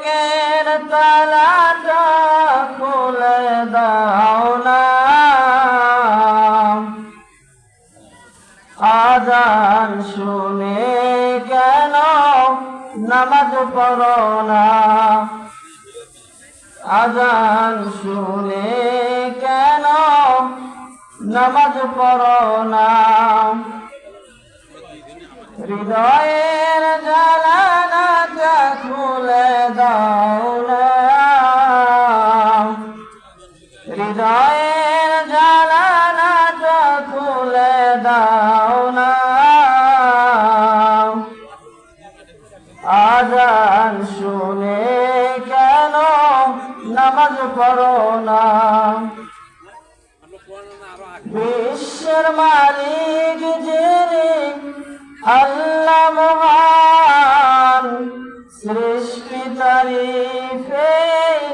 বিবেকের তালাটা খুলে দাও না। আজান শুনে কেন নামাজ পড়ো না। আজান শুনে কেন নামাজ পড়ো না। হৃদয়ের নামাজ পড়ো না। বিশ্বের মালিক যিনি আল্লাহ মহান সৃষ্টি তারিফে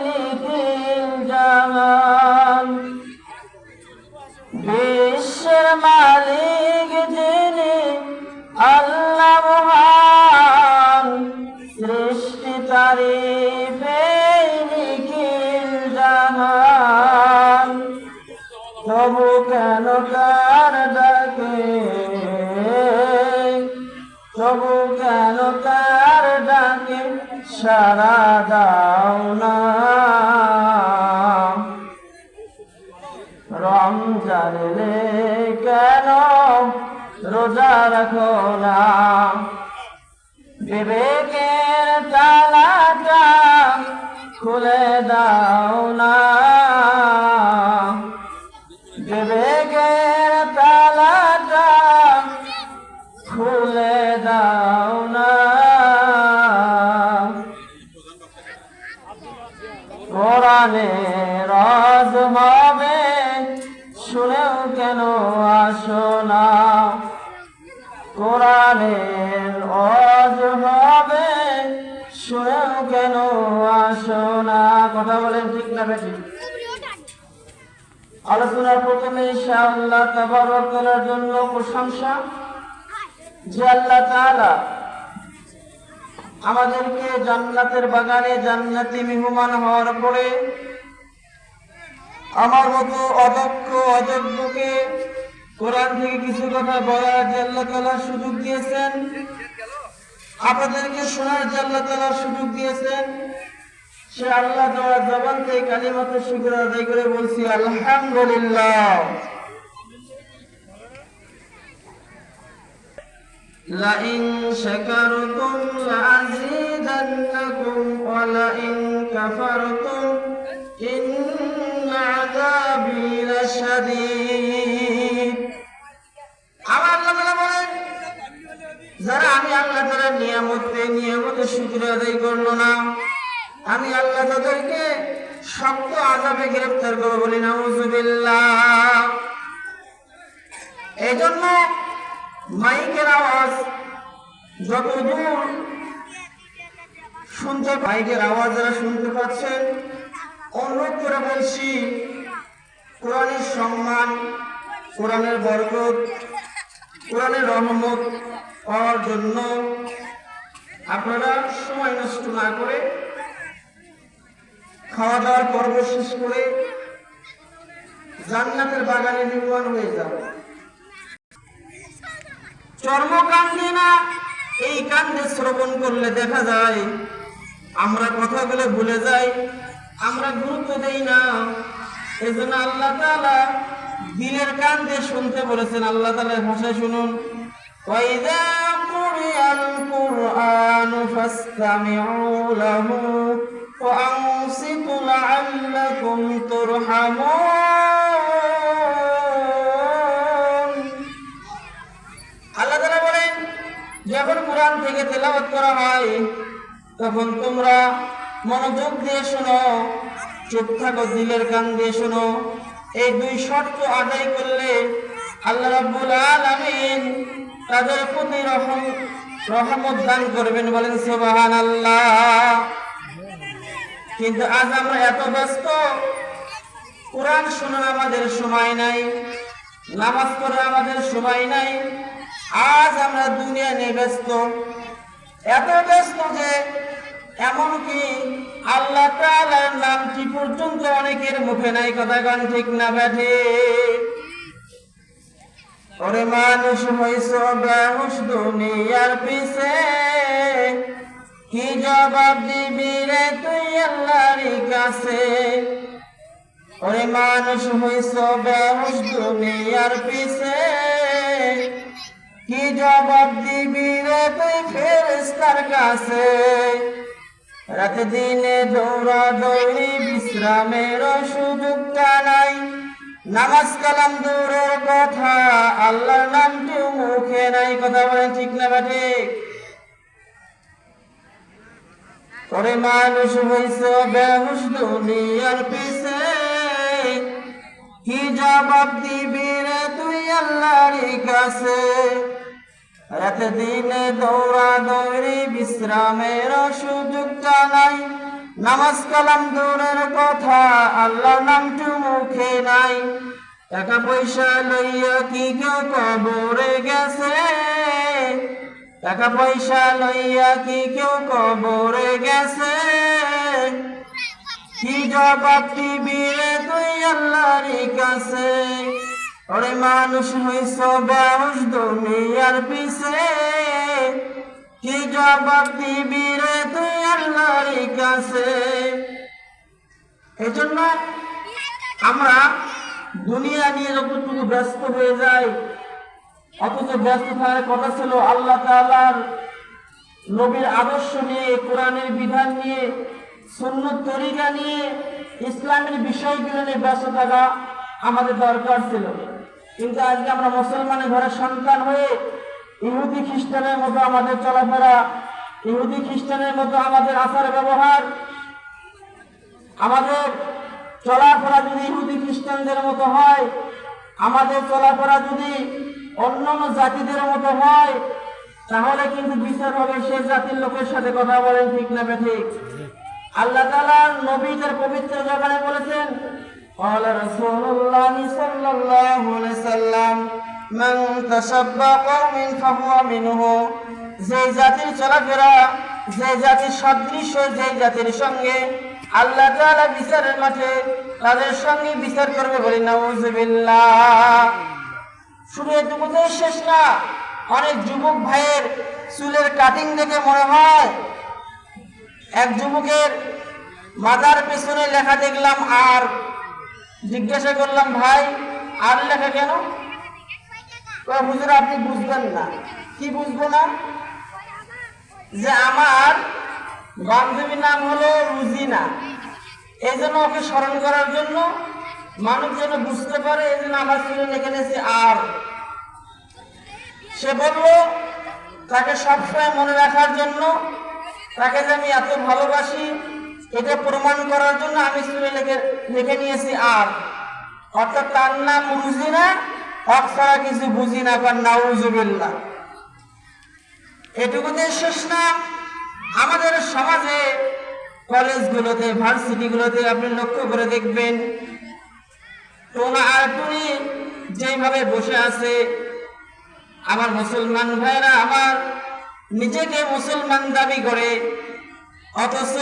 নিখিল বিশ্বের মালিক যিনি আল্লাহ রমজানে কেন রোজা রাখো না? বিবেকের তালাটা খুলে দাও না। বিবেকের তালাটা খুলে দাও না। কোরআনে রজ হবে শুনেও কেন আসো না? কোরআনের অজ হবে শুনেও কেন আসো না? কথা বলেন ঠিক না বেটি আলোচনার প্রথমে ইনশাআল্লাহ তাবারক করার জন্য প্রশংসা। যে আল্লাহ তাআলা আমাদেরকে জান্নাতের বাগানে জান্নাতি মেহমান হওয়ার পরে আমার মতো অদক্ষ অযোগ্যকে কোরআন থেকে কিছু কথা বলার যে আল্লাহ তাআলা সুযোগ দিয়েছেন আপনাদেরকে শোনার যে আল্লাহ তাআলা সুযোগ দিয়েছেন সে আল্লাহ দেওয়ার জবান থেকে কালিমাত শুক্র আদায় করে বলছি আলহামদুলিল্লাহ لئن شكرتم لأزيدنكم ولئن كفرتم আমি আল্লাহ তাদেরকে শক্ত আজাবে গ্রেফতার করব বলি এই জন্য মাইকের আওয়াজ যত দূর শুনতে মাইকের আওয়াজ যারা শুনতে পাচ্ছেন, অনুরোধ করে বলছি কোরআনের সম্মান, কোরআনের বরকত, কোরআনের রহমত পাওয়ার জন্য আপনারা সময় নষ্ট না করে খাওয়া দাওয়ার পর্ব শেষ করে জান্নাতের বাগানে নির্মাণ হয়ে যাবে চর্মকান্দে না, এই কান্দে শ্রবণ করলে দেখা যায়, আমরা কথাগুলো ভুলে যাই, আমরা গুরুত্ব দেই না। এজন্য আল্লাহ তালা দিনের কান শুনতে বলেছেন। আল্লাহ তাআলার ভাষায় শুনুন। ওয়াইদা আল্লাহ বলেন, যখন কোরআন থেকে তেলাবত করা হয়, তখন তোমরা মনোযোগ দিয়ে শোনো। চুপ থাকো, দিলের কান দিয়ে শোনো। এই দুই শর্ত আদায় করলে আল্লাহ রাব্বুল আলামিন তাদের প্রতি রহম, রহমত দান করবেন বলেন সুবহানাল্লাহ। কিন্তু আজ আমরা এত ব্যস্ত, কোরআন শোনার আমাদের সময় নাই, নামাজ পড়ার আমাদের সময় নাই, আজ আমরা দুনিয়া নিয়ে ব্যস্ত। এত ব্যস্ত যে এমনকি আল্লাহ তাআলার নামটি পর্যন্ত অনেকের মুখে নাই কথা গান ঠিক না ব্যাঠে। ওরে মানুষ হইস বেহুশ দুনিয়ার পিছে, কি জবাব দিবি রে তুই আল্লাহর কাছে? ওরে মানুষ হইস বেহুশ দুনিয়ার পিছে, কি জবাব দিবি রে তুই ফেরেশতার কাছে? রাতে দিনে দৌড়া দৌড়ি বিশ্রামের সুযোগটা নাই। নামাজ কালাম দূরের কথা, আল্লাহর নামটিও মুখে নাই। কথা বলেন ঠিক না বা ঠিক করে মানুষ হইস বেহুশ দুনিয়ার পিছে। কি জবাব দিবি রে তুই আল্লাহর কাছে। রাতে দিনে দৌড়া দৌড়ি বিশ্রামের সুযোগটা নাই নামাজ কালাম দূরের কথা, আল্লাহর নামটু মুখে নাই। টাকা পয়সা লইয়া কি কেউ কবরে গেছে? টাকা পয়সা লইয়া কি কেউ কবরে গেছে? কি জবাব দিবি রে তুই আল্লাহর কাছে? ওরে মানুষ হইস বেহুশ দুনিয়ার পিছে। কি জবাব দিবি রে তুই আল্লাহর কাছে? এজন্য আমরা দুনিয়া নিয়ে যতটুকু ব্যস্ত হয়ে যাই, অথচ ব্যস্ত থাকার কথা ছিল আল্লাহ তাআলার নবীর আদর্শ নিয়ে, কোরআনের বিধান নিয়ে, সুন্নত তরিকা নিয়ে, ইসলামের বিষয়গুলো নিয়ে ব্যস্ত থাকা আমাদের দরকার ছিল। কিন্তু আজকে আমরা মুসলমানের ঘরের সন্তান হয়ে ইহুদি খ্রিস্টানের মতো আমাদের চলাফেরা, ইহুদি খ্রিস্টানের মতো আমাদের আচার ব্যবহার, আমাদের চলাফেরা যদি ইহুদি খ্রিস্টানদের মতো হয়, আমাদের চলাফেরা যদি অন্যান্য জাতিদের মতো হয়, তাহলে কিন্তু বিচার হবে সে জাতির লোকের সাথে কথা বলেন ঠিক না ঠিক আল্লাহ তাআলা নবীদের পবিত্র জবানে বলেছেন قال رسول الله صلى الله عليه وسلم من تشبه قوم فهو منه যে জাতির চলাফেরা যে জাতির সাদৃশ্য যে জাতির সঙ্গে আল্লাহ তাআলা বিচারের মাঠে তাদের সঙ্গে বিচার করবে বলি নাউজুবিল্লাহ শুধু এটুকুতে শেষ না অনেক যুবক ভাইয়ের চুলের কাটিং দেখে মনে হয় এক যুবকের মাথার পেছনে লেখা দেখলাম আর জিজ্ঞাসা করলাম, ভাই, আর লেখা কেন? হুজুর, আপনি বুঝবেন না। কি বুঝব না? যে আমার বান্ধবীর নাম হলো রুজিনা। এই জন্য ওকে স্মরণ করার জন্য মানুষ যেন বুঝতে পারে এই জন্য আমার ছেলে লিখে নিয়েছে আর। সে বলল, তাকে সবসময় মনে রাখার জন্য তাকে যে আমি এত ভালোবাসি এটা প্রমাণ করার জন্য আমি ছেলে লিখে লিখে নিয়েছি আর। অর্থাৎ তার নাম রুজিনা হক ছাড়া কিছু বুঝি না কার নাউজুবিল্লাহ। এটুকুতে শেষ না, আমাদের সমাজে কলেজগুলোতে, ভার্সিটিগুলোতে আপনি লক্ষ্য করে দেখবেন টোনা আর টুনি যেভাবে বসে আছে, আমার মুসলমান ভাইরা, আমার নিজেকে মুসলমান দাবি করে, অথচ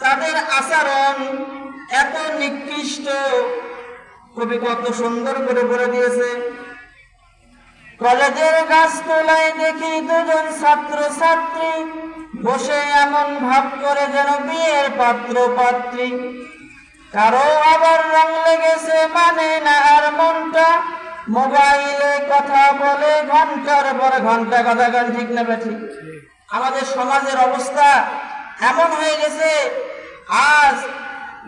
তাদের আচরণ এত নিকৃষ্ট। কবি কত সুন্দর করে বলে দিয়েছে। কলেজের গাছ তোলায় দেখি দুজন ছাত্র ছাত্রী বসে এমন ভাব করে যেন বিয়ের পাত্র পাত্রী কারও আবার রং লেগেছে মানে না আর মনটা। মোবাইলে কথা বলে ঘণ্টার পর ঘণ্টা কথা গান ঠিক না ঠিক আমাদের সমাজের অবস্থা এমন হয়ে গেছে আজ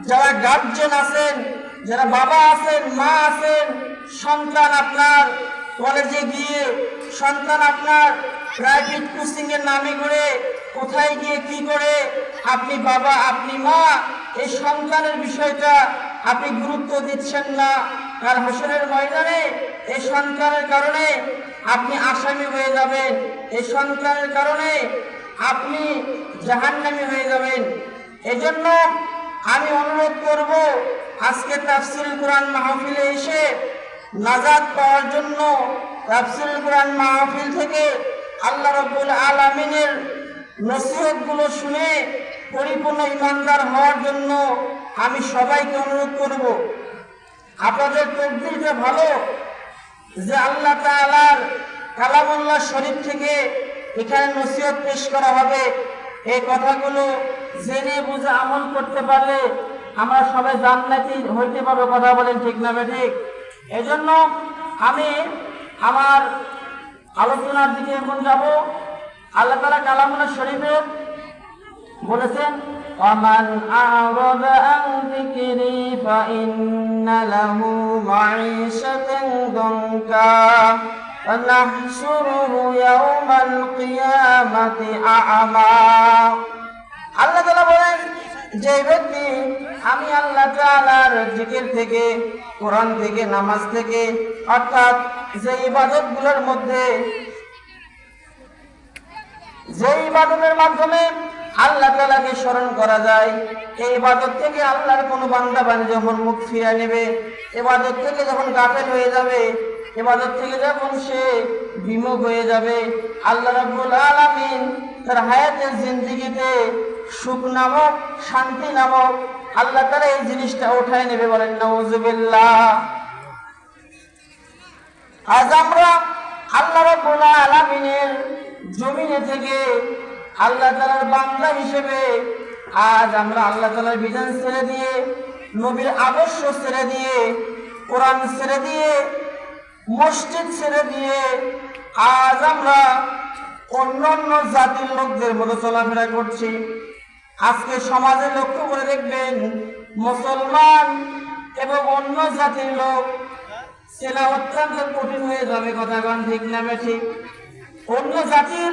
যারা গার্জেন আছেন, যারা বাবা আছেন, মা আছেন, সন্তান আপনার কলেজে গিয়ে, সন্তান আপনার প্রাইভেট কোচিং এর নামে করে কোথায় গিয়ে কি করে, আপনি বাবা, আপনি মা, এই সন্তানের বিষয়টা আপনি গুরুত্ব দিচ্ছেন না। কাল হোসেনের ময়দানে এই সন্তানের কারণে আপনি আসামি হয়ে যাবেন। এই সন্তানের কারণে আপনি জাহান্নামি হয়ে যাবেন। এজন্য আমি অনুরোধ করব আজকে তাফসিল কোরআন মাহফিলে এসে নাজাদ পাওয়ার জন্য তাফসিল কোরআন মাহফিল থেকে আল্লাহ রব্বুল আলমিনের নসিহতগুলো শুনে পরিপূর্ণ ইমানদার হওয়ার জন্য আমি সবাইকে অনুরোধ করব। আপনাদের তকদিরটা ভালো? যে আল্লাহ তাআলার কালামুল্লাহ শরীফ থেকে এখানে নসিহত পেশ করা হবে। এই কথাগুলো জেনে বুঝে আমল করতে পারলে আমরা সবাই জান্নাতি হইতে পারবো কথা বলেন ঠিক না বে ঠিক এজন্য আমি আমার আলোচনার দিকে এখন যাব আল্লাহ তালা কালামুল্লাহ শরীফের বলেছেন ومن أعرض عن ذكري فإن له معيشة ضنكا ونحشره يوم القيامة أعمى আল্লাহ তাআলা বলেন, যে ব্যক্তি আমি আল্লাহ তাআলার জিকির থেকে, কোরআন থেকে, নামাজ থেকে, অর্থাৎ যে ইবাদতগুলোর মধ্যে, যে ইবাদতের মাধ্যমে আল্লাহ তালাকে স্মরণ করা যায়, এই ইবাদত থেকে আল্লাহর কোনো বান্দা বানি যখন মুখ ফিরে নেবে, ইবাদত থেকে যখন গাফেল হয়ে যাবে, ইবাদত থেকে যখন সে বিমুখ হয়ে যাবে, আল্লাহ রাব্বুল আলামিন তার হায়াতের জিন্দিগিতে সুখ নামক শান্তি নামক আল্লাহ তারা এই জিনিসটা উঠায় নেবে বলেন নওজুবিল্লাহ আজ আমরা আল্লাহ রাব্বুল আলামিনের জমিনে থেকে আল্লাহ তালার বান্দা হিসেবে আজ আমরা আল্লাহ তালার বিধান ছেড়ে দিয়ে, নবীর আদর্শ ছেড়ে দিয়ে, কোরআন ছেড়ে দিয়ে, মসজিদ ছেড়ে দিয়ে আজ আমরা অন্যান্য জাতির লোকদের মতো চলাফেরা করছি। আজকে সমাজে লক্ষ্য করে দেখবেন মুসলমান এবং অন্য জাতির লোক, সেটা অত্যন্ত কঠিন হয়ে যাবে, কথা গান ঠিক নামে ঠিক অন্য জাতির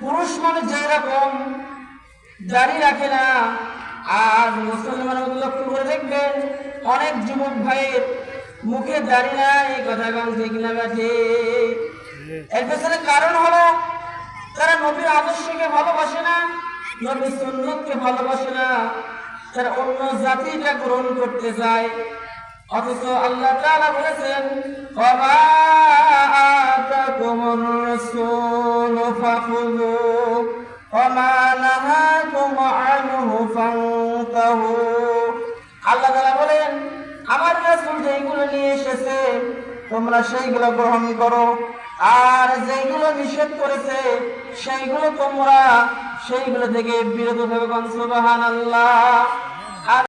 পুরুষ মানুষ যেরকম দাড়ি রাখে না, আর মুসলমানের মধ্যে লক্ষ্য করে দেখবেন অনেক যুবক ভাইয়ের মুখে দাড়ি নাই, কথা গান ঠিক নামে ঠিক এর পেছনে কারণ হলো, তারা নবীর আদর্শকে ভালোবাসে না নবীর সুন্নতকে ভালোবাসে না, তারা অন্য জাতিটা গ্রহণ করতে চায়। অথচ আল্লাহ তাআলা বলেছেন আল্লাহ বলেন, আমার নিয়ে এসেছে, তোমরা সেইগুলো গ্রহণ করো। আর যেগুলো নিষেধ করেছে, সেইগুলো তোমরা সেইগুলো থেকে বিরত থাকবে সুবহানাল্লাহ।